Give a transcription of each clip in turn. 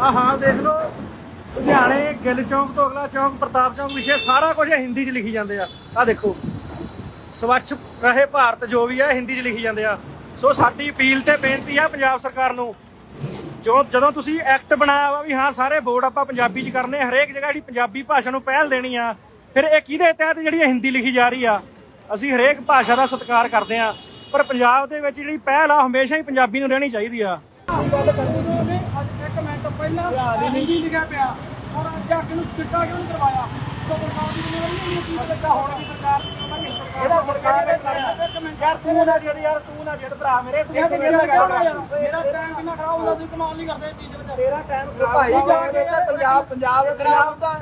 ਆ ਹਾਲ ਦੇਖ ਲਓ। ਲੁਧਿਆਣੇ, ਗਿੱਲ ਚੌਂਕ ਤੋਂ ਅਗਲਾ ਚੌਂਕ, ਪ੍ਰਤਾਪ ਚੌਂਕ ਵਿਸ਼ੇ, ਸਾਰਾ ਕੁਝ ਹਿੰਦੀ 'ਚ ਲਿਖੀ ਜਾਂਦੇ ਆ। ਆ ਦੇਖੋ, ਸਵੱਛ ਰਹੇ ਭਾਰਤ ਜੋ ਵੀ ਆ ਹਿੰਦੀ 'ਚ ਲਿਖੀ ਜਾਂਦੇ ਆ। ਸੋ ਸਾਡੀ ਅਪੀਲ ਤੇ ਬੇਨਤੀ ਆ ਪੰਜਾਬ ਸਰਕਾਰ ਨੂੰ, ਜੋ ਜਦੋਂ ਤੁਸੀਂ ਐਕਟ ਬਣਾਇਆ ਵਾ ਵੀ ਹਾਂ, ਸਾਰੇ ਬੋਰਡ ਆਪਾਂ ਪੰਜਾਬੀ 'ਚ ਕਰਨੇ ਹਰੇਕ ਜਗ੍ਹਾ ਜਿਹੜੀ ਪੰਜਾਬੀ ਭਾਸ਼ਾ ਨੂੰ ਪਹਿਲ ਦੇਣੀ ਆ, ਫਿਰ ਇਹ ਕਿਹਦੇ ਤਹਿਤ ਜਿਹੜੀ ਹਿੰਦੀ ਲਿਖੀ ਜਾ ਰਹੀ ਆ? ਅਸੀਂ ਹਰੇਕ ਭਾਸ਼ਾ ਦਾ ਸਤਿਕਾਰ ਕਰਦੇ ਆ, ਪਰ ਪੰਜਾਬ ਦੇ ਵਿੱਚ ਜਿਹੜੀ ਪਹਿਲ ਆ ਹਮੇਸ਼ਾ ਹੀ ਪੰਜਾਬੀ ਨੂੰ ਰਹਿਣੀ ਚਾਹੀਦੀ ਆ। ਗੱਲ ਕਰਨੀ ਜੋ। ਅੱਜ ਇੱਕ ਮਿੰਟ ਪਹਿਲਾਂ ਹਿੰਦੀ ਲਿਖਿਆ ਪਿਆ। ਹੁਣ ਅੱਜ ਅੱਗ ਨੂੰ ਚਿੱਟਾ ਕਿਉਂ ਨਹੀਂ ਕਰਵਾਇਆ? ਸੋ ਸਰਕਾਰ ਦੀ ਜ਼ਿੰਮੇਵਾਰੀ ਨਹੀਂ ਕੀ ਲੱਗਾ ਹੁਣ ਵੀ ਸਰਕਾਰ ਇਹਦਾ ਸਰਕਾਰ ਨੇ ਕਰਿਆ ਇੱਕ ਮਿੰਟ। ਯਾਰ ਤੂੰ ਨਾ ਜਿਹੜੀ ਯਾਰ ਤੂੰ ਨਾ ਜਿੱਦ ਭਰਾ ਮੇਰੇ ਤੂੰ ਕਿਹੜਾ ਮੇਰਾ ਟਾਈਮ ਕਿੰਨਾ ਖਰਾਬ ਹੁੰਦਾ ਤੁਸੀਂ ਕਮਾਲ ਨਹੀਂ ਕਰਦੇ ਇਹ ਚੀਜ਼ ਵਿੱਚ। ਤੇਰਾ ਟਾਈਮ ਖਰਾਬ ਭਾਈ ਜਾਣਗੇ ਤਾਂ ਪੰਜਾਬ ਪੰਜਾਬ ਖਰਾਬ ਦਾ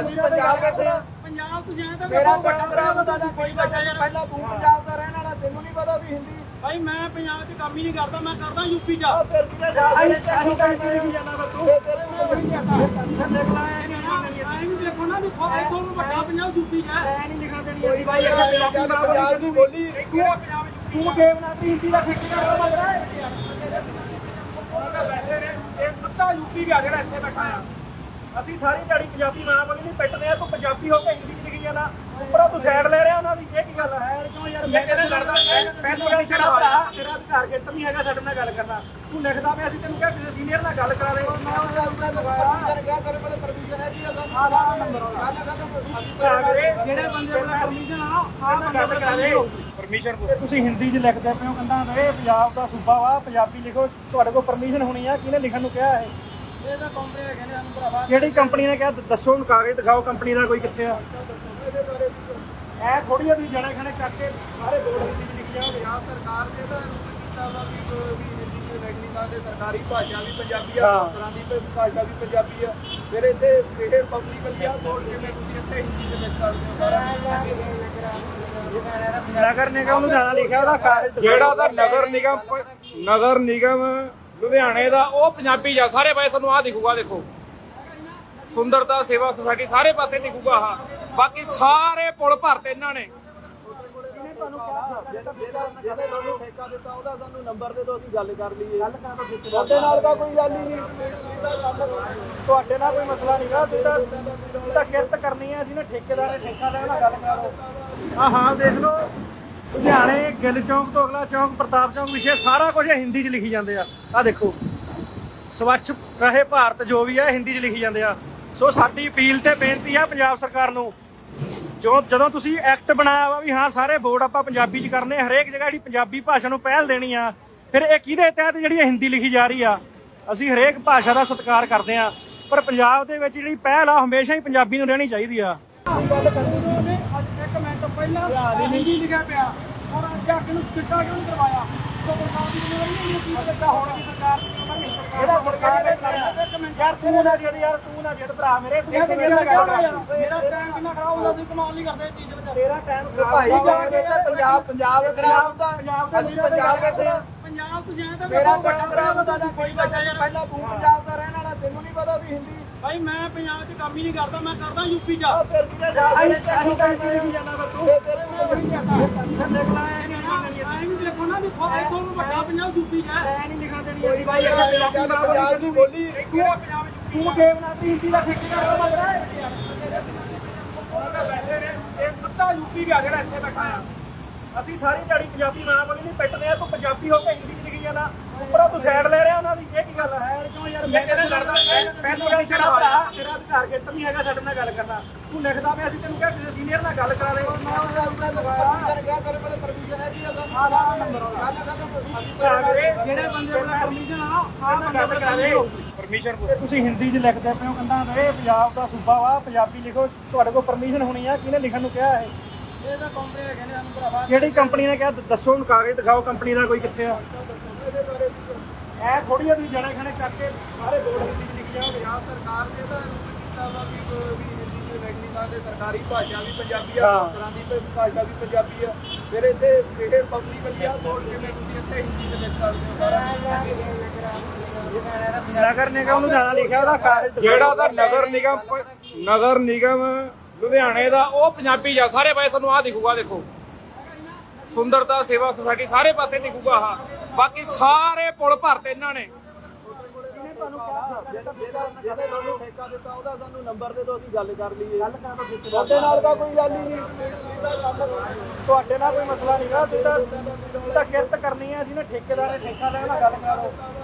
ਅਸੀਂ ਪੰਜਾਬ ਦੇ ਕੋਲ ਪੰਜਾਬ ਤੋਂ ਜਾਏ ਤਾਂ ਮੇਰਾ ਟਾਈਮ ਖਰਾਬ ਹੁੰਦਾ ਨਾ ਕੋਈ ਬੱਚਾ ਪਹਿਲਾਂ ਤੂੰ ਪੰਜਾਬ ਦਾ ਰਹਿਣ ਤੈਨੂੰ ਨਹੀਂ ਪਤਾ ਵੀ ਹਿੰਦੀ। ਭਾਈ ਮੈਂ ਪੰਜਾਬ 'ਚ ਕੰਮ ਹੀ ਨਹੀਂ ਕਰਦਾ ਮੈਂ ਕਰਦਾ ਯੂਪੀ 'ਚ। ਆ ਫਿਰ ਕਿਹਨੇ ਜਾ ਰਹੇ ਤੈਨੂੰ ਕੰਮ ਨਹੀਂ ਜਾਂਦਾ ਮੈਂ ਤੂੰ। ਤੇਰੇ ਨੂੰ ਬੜੀ ਜਾਂਦਾ ਦੇਖ ਲੈ। ਇਹ ਨਹੀਂ ਦੇਖੋ ਨਾ ਵੀ ਕੋਈ ਕੋਲ ਵੱਡਾ ਪੰਜਾਬ ਯੂਪੀ 'ਚ ਹੈ। ਐ ਨਹੀਂ ਲਿਖਣਾ ਦੇਣੀ ਕੋਈ ਭਾਈ ਇਹ ਪੰਜਾਬ ਦੀ ਬੋਲੀ। ਤੂੰ ਗੇਮ ਨਾ ਤੀ ਹਿੰਦੀ ਦਾ ਠੇਕੇਦਾਰ ਲੱਗ ਰਿਹਾ ਹੈ? ਬੈਠੇ ਨੇ ਇਹ ਕੁੱਤਾ ਯੂਪੀ ਗਿਆ ਜਿਹੜਾ ਇੱਥੇ ਬੈਠਾ ਆ। ਅਸੀਂ ਸਾਰੀ ਦਿਹਾੜੀ ਪੰਜਾਬੀ ਮਾਂ ਬੋਲੀ ਨਹੀਂ ਪਿੱਟਦੇ ਆ ਤੂੰ ਪੰਜਾਬੀ ਹੋ ਕੇ ਹਿੰਦੀ ਚ ਲਿਖੀ ਜਾਣਾ ਉੱਪਰੋਂ ਤੂੰ ਸਾਈਡ ਲੈ ਰਿਹਾ ਉਹਨਾਂ ਦੀ। ਇਹ ਕੀ ਗੱਲ ਹੈ ਕਿਉਂ ਯਾਰ? ਮੈਂ ਕਹਿੰਦਾ ਲੜਦਾ ਪਹਿਲਾਂ ਗੱਲ ਛੜਾ ਭਰਾ ਤੇਰਾ ਅਧਿਕਾਰ ਖੇਤਰ ਨਹੀਂ ਹੈਗਾ ਸਾਡੇ ਨਾਲ ਗੱਲ ਕਰਨਾ। ਤੂੰ ਲਿਖਦਾ ਪਿਆ ਅਸੀਂ ਤੈਨੂੰ ਕਿਹਾ ਕਿਸੇ ਸੀਨੀਅਰ ਨਾਲ ਗੱਲ ਕਰਾ ਦੇ। ਮੈਂ ਉਹ ਗੱਲ ਦਾ ਕਰ ਗਿਆ ਤੇਰੇ ਕੋਲ ਪਰਮਿਸ਼ਨ ਹੈ ਜੀ ਅਸਾਂ ਆਹ ਨੰਬਰ ਭਰਾ ਮੇਰੇ ਜਿਹੜੇ ਬੰਦੇ ਕੋਲ ਪਰਮਿਸ਼ਨ ਆ ਆਹ ਨਾਲ ਗੱਲ ਕਰਾ ਦੇ ਪਰਮਿਸ਼ਨ ਕੋ ਤੁਸੀਂ ਹਿੰਦੀ 'ਚ ਲਿਖਦੇ ਪਏ ਹੋ ਪੰਜਾਬ ਦਾ ਸੂਬਾ ਵਾ ਪੰਜਾਬੀ ਲਿਖੋ ਤੁਹਾਡੇ ਕੋਲ ਪਰਮਿਸ਼ਨ ਹੋਣੀ ਆ ਕਿਹਨੇ ਲਿਖਣ ਨੂੰ ਕਿਹਾ ਹੈ ਇਹ ਤਾਂ ਕੰਪਨੀ ਨੇ ਕਹਿੰਦੇ ਸਾਨੂੰ ਭਰਾਵਾ। ਕਿਹੜੀ ਕੰਪਨੀ ਨੇ ਕਿਹਾ? ਦੱਸੋ ਕਾਗਜ਼ ਦਿਖਾਓ ਕੰਪਨੀ ਦਾ ਕੋਈ ਕਿੱਥੇ ਆ? ਐ ਥੋੜੀ ਜਿਹੀ ਜਣੇ ਖਣੇ ਚੱਕ ਕੇ ਸਾਰੇ ਬੋਰਡ ਹਿੰਦੀ 'ਚ ਲਿਖੀ ਜਾਓਗੇ ਪੰਜਾਬ ਸਰਕਾਰ ਨੇ ਤਾਂ ਕੀਤਾ ਵਾ ਵੀ ਵੀ ਹਿੰਦੀ ਚ ਰਹਿ ਨਹੀਂ ਸਕਦੇ ਸਰਕਾਰੀ ਭਾਸ਼ਾ ਵੀ ਪੰਜਾਬੀ ਆ ਹਾਂ। ਅਫਸਰਾਂ ਦੀ ਭ- ਭਾਸ਼ਾ ਵੀ ਪੰਜਾਬੀ ਆ। ਫਿਰ ਇੱਥੇ ਇਹ ਪਬਲਿਕਲੀ ਆ ਬੋਰਡ ਜਿਵੇਂ ਤੁਸੀਂ ਇੱਥੇ ਹਿੰਦੀ ਚ ਲਿਖ ਸਕਦੇ ਹੋ ਨਗਰ ਨਿਗਮ ਨੂੰ ਜ਼ਿਆਦਾ ਲਿਖਿਆ ਉਹਦਾ ਜਿਹੜਾ ਉਹਦਾ ਨਗਰ ਨਿਗਮ ਨਗਰ ਨਿਗਮ ਲੁਧਿਆਣੇ ਦਾ ਉਹ ਪੰਜਾਬੀ ਆ। ਸਾਰੇ ਪਾਸੇ ਤੁਹਾਨੂੰ ਆ ਦਿਖੂਗਾ ਦੇਖੋ। ਸੁੰਦਰਤਾ ਸੇਵਾ ਸੁਸਾਇਟੀ ਸਾਰੇ ਪਾਸੇ ਦਿਖੂਗਾ ਆ ਬਾਕੀ ਸਾਰੇ ਪੁਲ ਭਰਤੇ ਇਹਨਾਂ ਨੇ। ਤੁਹਾਡੇ ਨਾਲ ਤਾਂ ਕੋਈ ਗੱਲ ਹੀ ਨਹੀਂ। ਤੁਹਾਡੇ ਨਾਲ ਕੋਈ ਮਸਲਾ ਨਹੀਂਗਾ ਤੁਸੀਂ ਤਾਂ ਤਾਂ ਕਿਰਤ ਕਰਨੀ ਹੈ। ਜਿਹਨੇ ਠੇਕੇਦਾਰ ਨੇ ਠੇਕਾ ਲਿਆ ਗੱਲ ਕਰੋ ਆ ਹਾਲ ਦੇਖ ਲਓ। ਲੁਧਿਆਣੇ, ਗਿੱਲ ਚੌਂਕ ਤੋਂ ਅਗਲਾ ਚੌਂਕ, ਪ੍ਰਤਾਪ ਚੌਂਕ ਵਿਸ਼ੇ ਸਾਰਾ ਕੁਝ ਹਿੰਦੀ 'ਚ ਲਿਖੀ ਜਾਂਦੇ ਆ। ਆ ਦੇਖੋ। ਸਵੱਛ ਰਹੇ ਭਾਰਤ ਜੋ ਵੀ ਆ ਹਿੰਦੀ 'ਚ ਲਿਖੀ ਜਾਂਦੇ ਆ। ਸੋ ਸਾਡੀ ਅਪੀਲ ਤੇ ਬੇਨਤੀ ਆ ਪੰਜਾਬ ਸਰਕਾਰ ਨੂੰ, ਜੋ ਜਦੋਂ ਤੁਸੀਂ ਐਕਟ ਬਣਾਇਆ ਵਾ ਵੀ ਹਾਂ, ਸਾਰੇ ਬੋਰਡ ਆਪਾਂ ਪੰਜਾਬੀ 'ਚ ਕਰਨੇ ਹਰੇਕ ਜਗ੍ਹਾ ਜਿਹੜੀ ਪੰਜਾਬੀ ਭਾਸ਼ਾ ਨੂੰ ਪਹਿਲ ਦੇਣੀ ਆ, ਫਿਰ ਇਹ ਕਿਹਦੇ ਤਹਿਤ ਜਿਹੜੀ ਹਿੰਦੀ ਲਿਖੀ ਜਾ ਰਹੀ ਆ? ਅਸੀਂ ਹਰੇਕ ਭਾਸ਼ਾ ਦਾ ਸਤਿਕਾਰ ਕਰਦੇ ਆ, ਪਰ ਪੰਜਾਬ ਦੇ ਵਿੱਚ ਜਿਹੜੀ ਪਹਿਲ ਆ, ਹਮੇਸ਼ਾ ਹੀ ਪੰਜਾਬੀ ਨੂੰ ਰਹਿਣੀ ਚਾਹੀਦੀ ਆ। ਗੱਲ ਕਰਨੀ ਜੋ ਨੇ ਅੱਜ ਇੱਕ ਮਿੰਟ ਪਹਿਲਾਂ ਹਿੰਦੀ ਲਿਖਿਆ ਪਿਆ ਹੁਣ ਅੱਜ ਅੱਗ ਨੂੰ ਚਿੱਟਾ ਕਿਉਂ ਕਰਵਾਇਆ? ਸੋ ਸਰਕਾਰ ਦੀ ਜ਼ਿੰਮੇਵਾਰੀ ਨਹੀਂ ਕੀ ਲੱਗਾ ਹੁਣ ਵੀ ਸਰਕਾਰ ਇਹਦਾ ਸਰਕਾਰ ਨੇ ਕਰਿਆ ਇੱਕ ਮਿੰਟ ਯਾਰ ਤੂੰ ਨਾ ਜਿਹੜੀ ਯਾਰ ਤੂੰ ਨਾ ਜਿੱਦ ਭਰਾ ਮੇਰੇ ਤੂੰ ਕਿਹੜਾ ਮੇਰਾ ਟਾਈਮ ਕਿੰਨਾ ਖਰਾਬ ਹੁੰਦਾ ਤੁਸੀਂ ਕਮਾਲ ਨਹੀਂ ਕਰਦੇ ਇਹ ਚੀਜ਼ ਵਿੱਚ। ਤੇਰਾ ਟਾਈਮ ਖਰਾਬ ਭਾਈ ਜਾਣਗੇ ਤਾਂ ਪੰਜਾਬ ਪੰਜਾਬ ਖਰਾਬ ਦਾ ਅਸੀਂ ਪੰਜਾਬ ਦੇ ਕੋਲ ਪੰਜਾਬ ਤੋਂ ਜਾਏ ਤਾਂ ਮੇਰਾ ਟਾਈਮ ਖਰਾਬ ਹੁੰਦਾ ਨਾ ਕੋਈ ਬੱਚਾ ਪਹਿਲਾਂ ਤੂੰ ਪੰਜਾਬ ਦਾ ਰਹਿਣ ਵਾਲਾ ਤੈਨੂੰ ਨਹੀਂ ਪਤਾ ਵੀ ਹਿੰਦੀ। ਭਾਈ ਮੈਂ ਪੰਜਾਬ 'ਚ ਕੰਮ ਹੀ ਨਹੀਂ ਕਰਦਾ ਮੈਂ ਕਰਦਾ ਯੂਪੀ 'ਚ। ਆ ਫਿਰ ਕਿਹਨੇ ਜਾ ਨਹੀਂ ਜਾਂਦਾ ਮੈਂ ਤੂੰ ਤੇਰੇ ਨੂੰ ਬੜੀ ਜਾਂਦਾ ਦੇਖ ਲੈ ਇਹ ਨਹੀਂ ਦੇਖੋ ਨਾ ਵੀ ਕੋਈ ਕੋਲ ਵੱਡਾ ਪੰਜਾਬ ਯੂਪੀ ਹੈ। ਐ ਨਹੀਂ ਲਿਖਣਾ ਦੇਣੀ ਕੋਈ ਭਾਈ ਪੰਜਾਬ ਦੀ ਬੋਲੀ। ਤੂੰ ਪੰਜਾਬ ਤੂੰ ਗੇਮ ਨਾ ਤੀ ਹਿੰਦੀ ਦਾ ਠੇਕੇਦਾਰ ਲੱਗ ਰਿਹਾ ਹੈ ਇਹ ਕੁੱਤਾ ਯੂਪੀ ਗਿਆ ਜਿਹੜਾ ਇੱਥੇ ਬੈਠਾ ਆ। ਅਸੀਂ ਸਾਰੀ ਦਿਹਾੜੀ ਪੰਜਾਬੀ ਮਾਂ ਬੋਲੀ ਨਹੀਂ ਪਿੱਟਦੇ ਆ ਤੂੰ ਪੰਜਾਬੀ ਹੋ ਕੇ ਹਿੰਦੀ ਚ ਲਿਖੀ ਜਾਣਾ ਉੱਪਰੋਂ ਤੂੰ ਸਾਈਡ ਲੈ ਰਿਹਾ ਉਹਨਾਂ ਦੀ ਇਹ ਕੀ ਗੱਲ ਹੈ ਕਿਉਂ ਯਾਰ ਮੈਂ ਕਹਿੰਦਾ ਲੜਦਾ ਪਹਿਲਾਂ ਗੱਲ ਛੜਾ ਭਰਾ ਤੇਰਾ ਅਧਿਕਾਰ ਖੇਤਰ ਨਹੀਂ ਹੈਗਾ ਸਾਡੇ ਨਾਲ ਗੱਲ ਕਰਨਾ। ਤੂੰ ਲਿਖਦਾ ਪਿਆ ਅਸੀਂ ਤੈਨੂੰ ਕਿਹਾ ਕਿਸੇ ਸੀਨੀਅਰ ਨਾਲ ਗੱਲ ਕਰਾ ਦੇ। ਮੈਂ ਉਹ ਗੱਲ ਦਾ ਕਰ ਗਿਆ ਤੇਰੇ ਕੋਲ ਜਿਹੜੇ ਬੰਦੇ ਕੋਲ ਪਰਮਿਸ਼ਨ ਆ ਆਹ ਕਰਾ ਪਰਮਿਸ਼ਨ ਤੇ ਤੁਸੀਂ ਹਿੰਦੀ 'ਚ ਲਿਖਦੇ ਪਏ ਹੋ ਕਹਿੰਦਾ ਇਹ ਪੰਜਾਬ ਦਾ ਸੂਬਾ ਵਾ ਪੰਜਾਬੀ ਲਿਖੋ ਤੁਹਾਡੇ ਕੋਲ ਪਰਮਿਸ਼ਨ ਹੋਣੀ ਆ ਕਿਹਨੇ ਲਿਖਣ ਨੂੰ ਕਿਹਾ ਇਹ? ਤਾਂ ਕੰਪਨੀ ਨੇ ਕਹਿੰਦੇ ਸਾਨੂੰ ਭਰਾਵਾ। ਕਿਹੜੀ ਕੰਪਨੀ ਨੇ ਕਿਹਾ? ਦੱਸੋ ਕਾਗਜ਼ ਦਿਖਾਓ ਕੰਪਨੀ ਦਾ ਕੋਈ ਕਿੱਥੇ ਆ? ਐ ਥੋੜੀ ਜਿਹੀ ਜਣੇ ਖਣੇ ਚੱਕ ਕੇ ਸਾਰੇ ਬੋਰਡ ਹਿੰਦੀ 'ਚ ਲਿਖੀ ਜਾਓਗੇ ਪੰਜਾਬ ਸਰਕਾਰ ਨੇ ਤਾਂ ਕੀਤਾ ਵਾ ਵੀ ਰਹਿ ਨਹੀਂ ਸਕਦੇ ਸਰਕਾਰੀ ਭਾਸ਼ਾ ਵੀ ਪੰਜਾਬੀ ਆ ਹਾਂ। ਅਫਸਰਾਂ ਦੀ ਭ- ਭਾਸ਼ਾ ਵੀ ਪੰਜਾਬੀ ਆ। ਫਿਰ ਇੱਥੇ ਇਹ ਪਬਲਿਕਲੀ ਆ ਬੋਰਡ ਜਿਵੇਂ ਤੁਸੀਂ ਇੱਥੇ ਹਿੰਦੀ ਚ ਲਿਖ ਸਕਦੇ ਹੋ ਨਗਰ ਨਿਗਮ ਨੂੰ ਜ਼ਿਆਦਾ ਲਿਖਿਆ ਉਹਦਾ ਕਾਗਜ਼ ਜਿਹੜਾ ਉਹਦਾ ਨਗਰ ਨਿਗਮ ਨਗਰ ਨਿਗਮ ਲੁਧਿਆਣੇ ਦਾ ਉਹ ਪੰਜਾਬੀ ਆ। ਸਾਰੇ ਪਾਸੇ ਤੁਹਾਨੂੰ ਆ ਦਿਖੂਗਾ ਦੇਖੋ। ਸੁੰਦਰਤਾ ਸੇਵਾ ਸੁਸਾਇਟੀ ਸਾਰੇ ਪਾਸੇ ਦਿਖੂਗਾ ਆ ਬਾਕੀ ਸਾਰੇ ਪੁਲ ਭਰਤੇ ਇਹਨਾਂ ਨੇ। ਤੁਹਾਨੂੰ ਜਿਹੜਾ ਤੁਹਾਨੂੰ ਠੇਕਾ ਦਿੱਤਾ ਉਹਦਾ ਸਾਨੂੰ ਨੰਬਰ ਦੇ ਦਿਓ ਅਸੀਂ ਗੱਲ ਕਰ ਲਈਏ। ਗੱਲ ਤੁਹਾਡੇ ਨਾਲ ਤਾਂ ਕੋਈ ਗੱਲ ਹੀ ਨਹੀਂ। ਤੁਹਾਡੇ ਨਾਲ ਕੋਈ ਮਸਲਾ ਨਹੀਂਗਾ ਤੁਸੀਂ ਤਾਂ ਕਿਰਤ ਕਰਨੀ ਹੈ ਜਿਹਨੇ ਠੇਕੇਦਾਰ ਨੇ ਠੇਕਾ ਲੈਣਾ ਗੱਲ ਕਰੋ